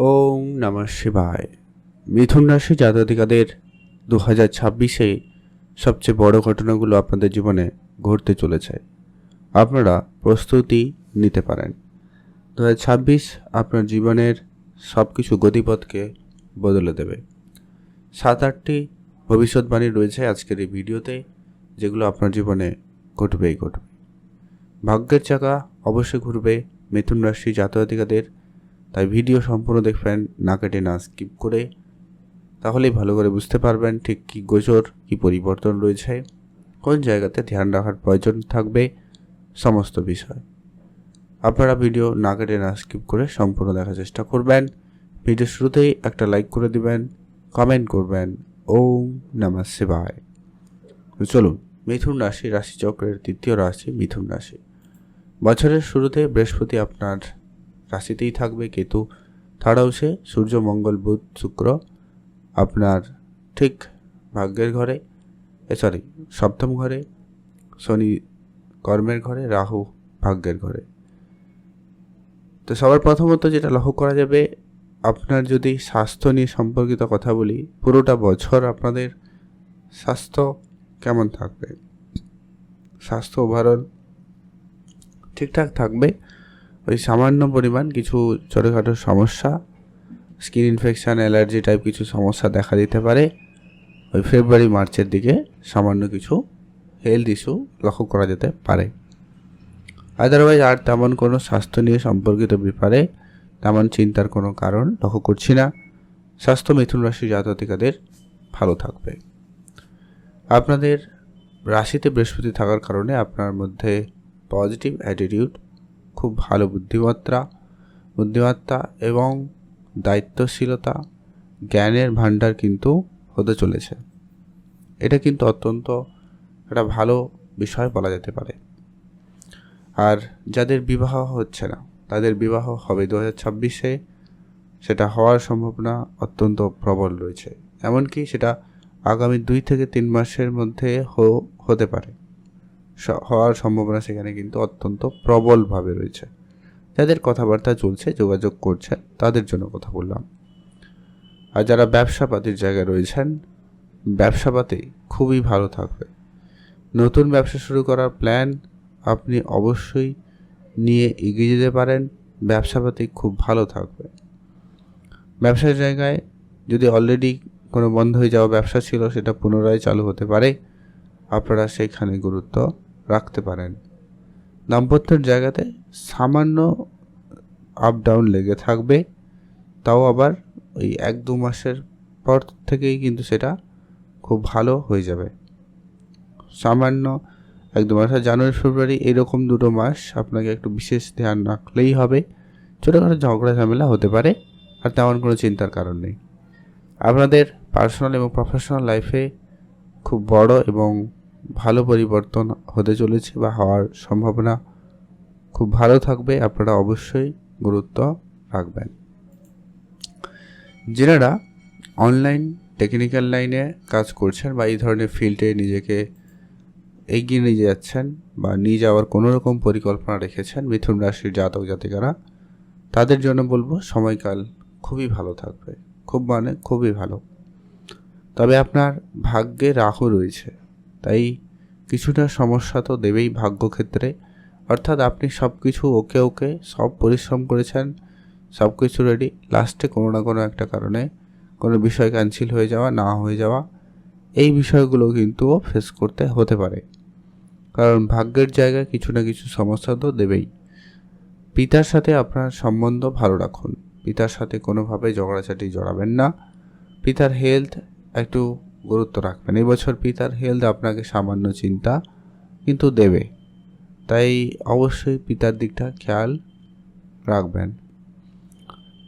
ওম নমঃ শিবায়। মিথুন রাশি জাতকাদের দু হাজার ছাব্বিশে সবচেয়ে বড় ঘটনাগুলো আপনাদের জীবনে ঘটতে চলেছে। আপনারা প্রস্তুতি নিতে পারেন। দু হাজার ছাব্বিশ আপনার জীবনের সব কিছু গতিপথকে বদলে দেবে। সাত আটটি ভবিষ্যৎবাণী রয়েছে আজকের এই ভিডিওতে, যেগুলো আপনার জীবনে ঘটবেই ঘটবে। ভাগ্যের চাকা অবশ্যই ঘুরবে মিথুন রাশি জাতকাদের তাই ভিডিও সম্পূর্ণ দেখবেন, না কেটে না স্কিপ করে। তাহলেই ভালো করে বুঝতে পারবেন ঠিক কী গোচর, কী পরিবর্তন রয়েছে, কোন জায়গাতে ধ্যান রাখার প্রয়োজন থাকবে, সমস্ত বিষয়। আপনারা ভিডিও না কেটে না স্কিপ করে সম্পূর্ণ দেখার চেষ্টা করবেন। ভিডিও শুরুতেই একটা লাইক করে দিবেন কমেন্ট করবেন। ওম নমঃ শিবায়। চলুন, মিথুন রাশি, রাশিচক্রের তৃতীয় রাশি, মিথুন রাশি। বছরের শুরুতে বৃহস্পতি আপনার রাশিতেই থাকবে কেতু। থার্ড হাউসে সূর্য, মঙ্গল, বুধ, শুক্র, আপনার ঠিক ভাগ্যের ঘরে সরি সপ্তম ঘরে, শনি কর্মের ঘরে, রাহু ভাগ্যের ঘরে। তো সবার প্রথমত যেটা লক্ষ্য করা যাবে, আপনার যদি স্বাস্থ্য নিয়ে সম্পর্কিত কথা বলি, পুরোটা বছর আপনাদের স্বাস্থ্য কেমন থাকবে? স্বাস্থ্য ওভারঅল ঠিকঠাক থাকবে? ওই সামান্য পরিমাণ কিছু ছোটোখাটো সমস্যা স্কিন ইনফেকশান অ্যালার্জি টাইপ কিছু সমস্যা দেখা দিতে পারে। ওই ফেব্রুয়ারি মার্চের দিকে সামান্য কিছু হেলথ ইস্যু লক্ষ্য করা যেতে পারে। আদারওয়াইজ আর তেমন কোনো স্বাস্থ্য নিয়ে সম্পর্কিত ব্যাপারে তেমন চিন্তার কোনো কারণ লক্ষ্য করছি না। স্বাস্থ্য মিথুন রাশি জাতকাদের ভালো থাকবে। আপনাদের রাশিতে বৃহস্পতি থাকার কারণে আপনার মধ্যে পজিটিভ অ্যাটিটিউড খুব ভালো বুদ্ধিমত্তা বুদ্ধিমত্তা এবং দায়িত্বশীলতা, জ্ঞানের ভাণ্ডার কিন্তু হতে চলেছে। এটা কিন্তু অত্যন্ত একটা ভালো বিষয় বলা যেতে পারে। আর যাদের বিবাহ হচ্ছে না, তাদের বিবাহ হবে দু হাজার ছাব্বিশে, সেটা হওয়ার সম্ভাবনা অত্যন্ত প্রবল রয়েছে। এমনকি সেটা আগামী দুই থেকে তিন মাসের মধ্যে হতে পারে। হওয়ার সম্ভাবনা সেখানে কিন্তু অত্যন্ত প্রবলভাবে রয়েছে। যাদের কথাবার্তা চলছে, যোগাযোগ করছে তাদের জন্য কথা বললাম। আর যারা ব্যবসাপাতির জায়গায় রয়েছেন, ব্যবসাপাতি খুবই ভালো থাকবে। নতুন ব্যবসা শুরু করার প্ল্যান আপনি অবশ্যই নিয়ে এগিয়ে যেতে পারেন। ব্যবসাপাতি খুব ভালো থাকবে। ব্যবসার জায়গায় যদি অলরেডি কোনো বন্ধ হয়ে যাওয়া ব্যবসা ছিল, সেটা পুনরায় চালু হতে পারে। আপনারা সেখানে গুরুত্ব রাখতে পারেন। দাম্পত্যের জায়গাতে সামান্য আপ ডাউন লেগে থাকবে, তাও আবার ওই এক দু মাসের পর থেকেই কিন্তু সেটা খুব ভালো হয়ে যাবে। সামান্য এক দু মাস জানুয়ারি, ফেব্রুয়ারি এরকম দুটো মাস আপনাকে একটু বিশেষ ধ্যান রাখলেই হবে। ছোটোখাটো ঝগড়া ঝামেলা হতে পারে, আর তেমন কোনো চিন্তার কারণ নেই। আপনাদের পার্সোনাল এবং প্রফেশনাল লাইফে খুব বড় এবং ভালো পরিবর্তন হতে চলেছে বা হওয়ার সম্ভাবনা খুব ভালো থাকবে, আপনারা অবশ্যই গুরুত্ব রাখবেন। যেনারা অনলাইন টেকনিক্যাল লাইনে কাজ করছেন বা এই ধরনের ফিল্ডে নিজেকে এগিয়ে নিয়ে যাচ্ছেন বা নিয়ে যাওয়ার কোনো রকম পরিকল্পনা রেখেছেন মিথুন রাশির জাতক জাতিকারা, তাদের জন্য বলব সময়কাল খুবই ভালো থাকবে। খুব মানে খুবই ভালো। তবে আপনার ভাগ্যে রাহু রয়েছে। তাই কিছুটা সমস্যা তো দেবেই ভাগ্যক্ষেত্রে। অর্থাৎ আপনি সব কিছু ওকে ওকে, সব পরিশ্রম করেছেন সব কিছু রেডি লাস্টে কোনো না কোনো একটা কারণে কোনো বিষয় ক্যান্সেল হয়ে যাওয়া, না হয়ে যাওয়া, এই বিষয়গুলো কিন্তু ফেস করতে হতে পারে। কারণ ভাগ্যের জায়গায় কিছু না কিছু সমস্যা তো দেবেই। পিতার সাথে আপনার সম্বন্ধ ভালো রাখুন। পিতার সাথে কোনোভাবে ঝগড়াঝাটি জড়াবেন না। পিতার হেলথ একটু গুরুত্ব রাখবেন। এই বছর পিতার হেলথ আপনাকে সামান্য চিন্তা কিন্তু দেবে। তাই অবশ্যই পিতার দিকটা খেয়াল রাখবেন।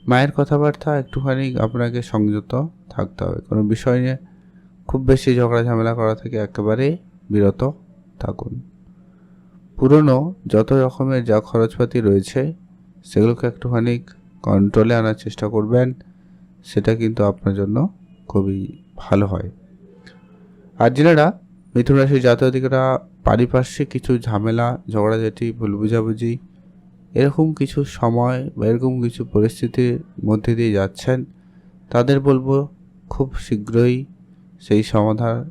মায়ের কথাবার্তা একটুখানি আপনাকে সংযত থাকতে হবে। কোনো বিষয় নিয়ে খুব বেশি ঝগড়া ঝামেলা করা থেকে একেবারে বিরত থাকুন। পুরনো যত রকমের যা খরচপাতি রয়েছে, সেগুলোকে একটুখানি কন্ট্রোলে আনার চেষ্টা করবেন। সেটা কিন্তু আপনার জন্য খুবই ভালো হয়। আর যেনারা মিথুন রাশির জাতকরা পারিপার্শ্বিক কিছু ঝামেলা, ঝগড়াঝাটি, ভুল বুঝাবুঝি, এরকম কিছু সময় বা এরকম কিছু পরিস্থিতির মধ্যে দিয়ে যাচ্ছেন, তাদের বলব খুব শীঘ্রই সেই সমাধান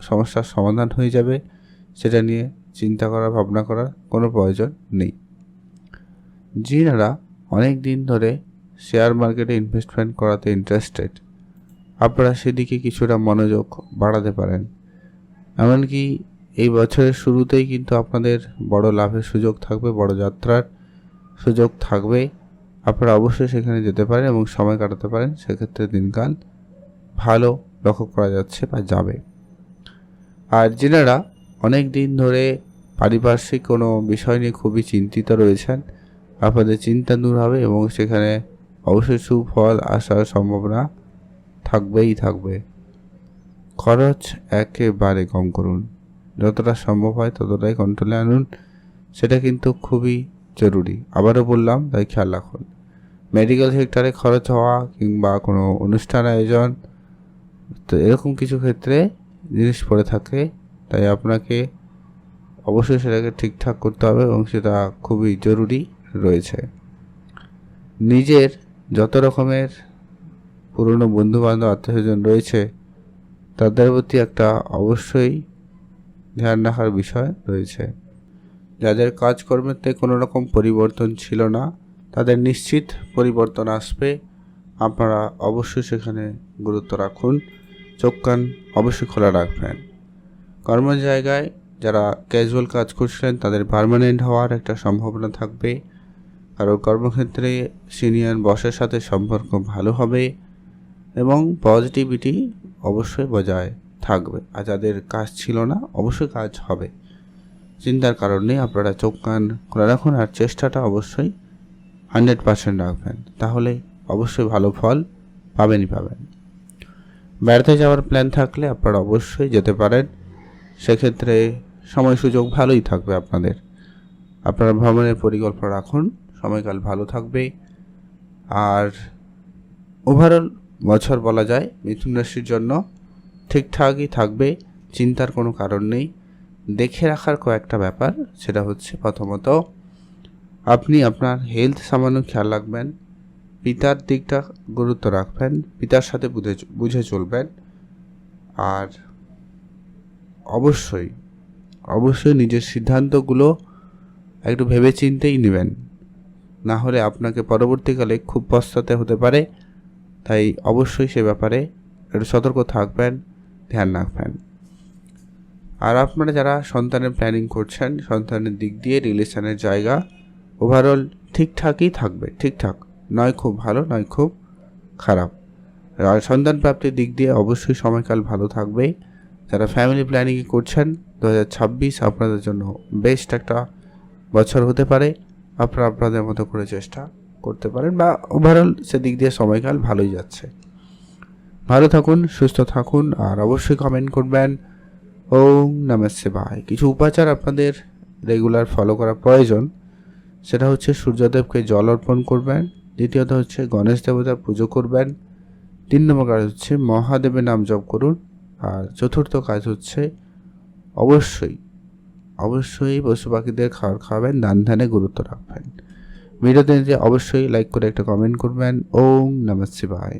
সমস্যার সমাধান হয়ে যাবে, সেটা নিয়ে চিন্তা করা ভাবনা করার কোনো প্রয়োজন নেই। যিনারা অনেক দিন ধরে শেয়ার মার্কেটে ইনভেস্টমেন্ট করাতে ইন্টারেস্টেড আপনারা সেদিকে কিছুটা মনোযোগ বাড়াতে পারেন। এমনকি এই বছরের শুরুতেই কিন্তু আপনাদের বড় লাভের সুযোগ থাকবে, বড় যাত্রার সুযোগ থাকবে। আপনারা অবশ্যই সেখানে যেতে পারেন এবং সময় কাটাতে পারেন। সেক্ষেত্রে দিনকাল ভালো লক্ষ্য করা যাচ্ছে বা যাবে। আর যেনারা অনেক দিন ধরে পারিপার্শ্বিক কোনো বিষয় নিয়ে খুবই চিন্তিত রয়েছেন, আপনাদের চিন্তা দূর হবে এবং সেখানে অবশ্যই সুফল আসার সম্ভাবনা থাকবেই থাকবে। খরচ একেবারে কম করুন। যতটা সম্ভব হয় ততটাই কন্ট্রোলে আনুন। সেটা কিন্তু খুবই জরুরি। আবারও বললাম, তাই খেয়াল রাখুন। মেডিকেল সেক্টরে খরচ হওয়া কিংবা কোনো অনুষ্ঠান, আয়োজন, তো এরকম কিছু ক্ষেত্রে জিনিস পড়ে থাকে। তাই আপনাকে অবশ্যই সেটাকে ঠিকঠাক করতে হবে এবং সেটা খুবই জরুরি রয়েছে। নিজের যত রকমের পুরনো বন্ধুবান্ধব আত্মীয়স্বজন রয়েছে, তাদের প্রতি একটা অবশ্যই ধ্যান রাখার বিষয় রয়েছে। যাদের কাজকর্মেতে কোনো রকম পরিবর্তন ছিল না, তাদের নিশ্চিত পরিবর্তন আসবে। আপনারা অবশ্যই সেখানে গুরুত্ব রাখুন, চোখ কান অবশ্যই খোলা রাখবেন। কর্ম জায়গায় যারা ক্যাজুয়াল কাজ করছিলেন, তাদের পার্মানেন্ট হওয়ার একটা সম্ভাবনা থাকবে। কারও কর্মক্ষেত্রে সিনিয়র বসের সাথে সম্পর্ক ভালো হবে এবং পজিটিভিটি অবশ্যই বজায় থাকবে। আর যাদের কাজ ছিল না, অবশ্যই কাজ হবে। চিন্তার কারণ নেই, আপনারা চোখ কান খোলা রাখুন আর চেষ্টাটা অবশ্যই হান্ড্রেড পার্সেন্ট রাখবেন। তাহলে অবশ্যই ভালো ফল পাবেনই পাবেন। বেড়াতে যাওয়ার প্ল্যান থাকলে আপনারা অবশ্যই যেতে পারেন। সেক্ষেত্রে সময় সুযোগ ভালোই থাকবে আপনাদের। আপনারা ভ্রমণের পরিকল্পনা রাখুন, সময়কাল ভালো থাকবে। আর ওভারঅল বছর বলা যায়, মিথুন রাশির জন্য ঠিকঠাকই থাকবে, চিন্তার কোনো কারণ নেই। দেখে রাখার কয়েকটা ব্যাপার, সেটা হচ্ছে প্রথমত, আপনি আপনার হেলথ সামান্য খেয়াল রাখবেন, পিতার দিকটা গুরুত্ব রাখবেন, পিতার সাথে বুঝে বুঝে চলবেন। আর অবশ্যই অবশ্যই নিজের সিদ্ধান্তগুলো একটু ভেবে চিন্তেই নেবেন। না হলে আপনাকে পরবর্তীকালে খুব পস্তাতে হতে পারে। তাই অবশ্যই সে ব্যাপারে একটু সতর্ক থাকবেন, ধ্যান রাখবেন। আর আপনারা যারা সন্তানের প্ল্যানিং করছেন, সন্তানের দিক দিয়ে রিলেশনের জায়গা ওভারঅল ঠিকঠাকই থাকবে, ঠিকঠাক। নয় খুব ভালো, নয় খুব খারাপ। আর সন্তান প্রাপ্তির দিক দিয়ে অবশ্যই সময়কাল ভালো থাকবে। যারা ফ্যামিলি প্ল্যানিং করছেন দু হাজার ছাব্বিশ আপনাদের জন্য বেস্ট একটা বছর হতে পারে। আপনারা আপনাদের মতো করে চেষ্টা করতে পারেন বা ওভারঅল সেদিক দিয়ে সময়কাল ভালোই যাচ্ছে। ভালো থাকুন, সুস্থ থাকুন আর অবশ্যই কমেন্ট করবেন। ওম নমঃ শিবায়। কিছু উপাচার আপনাদের রেগুলার ফলো করা প্রয়োজন। সেটা হচ্ছে সূর্যদেবকে জল অর্পণ করবেন। দ্বিতীয়ত হচ্ছে গণেশ দেবতার পুজো করবেন। তিন নম্বর কাজ হচ্ছে মহাদেবের নাম জপ করুন। আর চতুর্থ কাজ হচ্ছে অবশ্যই অবশ্যই পশু পাখিদের খাবার খাওয়াবেন, দান ধ্যানে গুরুত্ব রাখবেন। ভিডিওতে অবশ্যই লাইক করে একটা কমেন্ট করবেন। ওম নমস্তে শিবায়।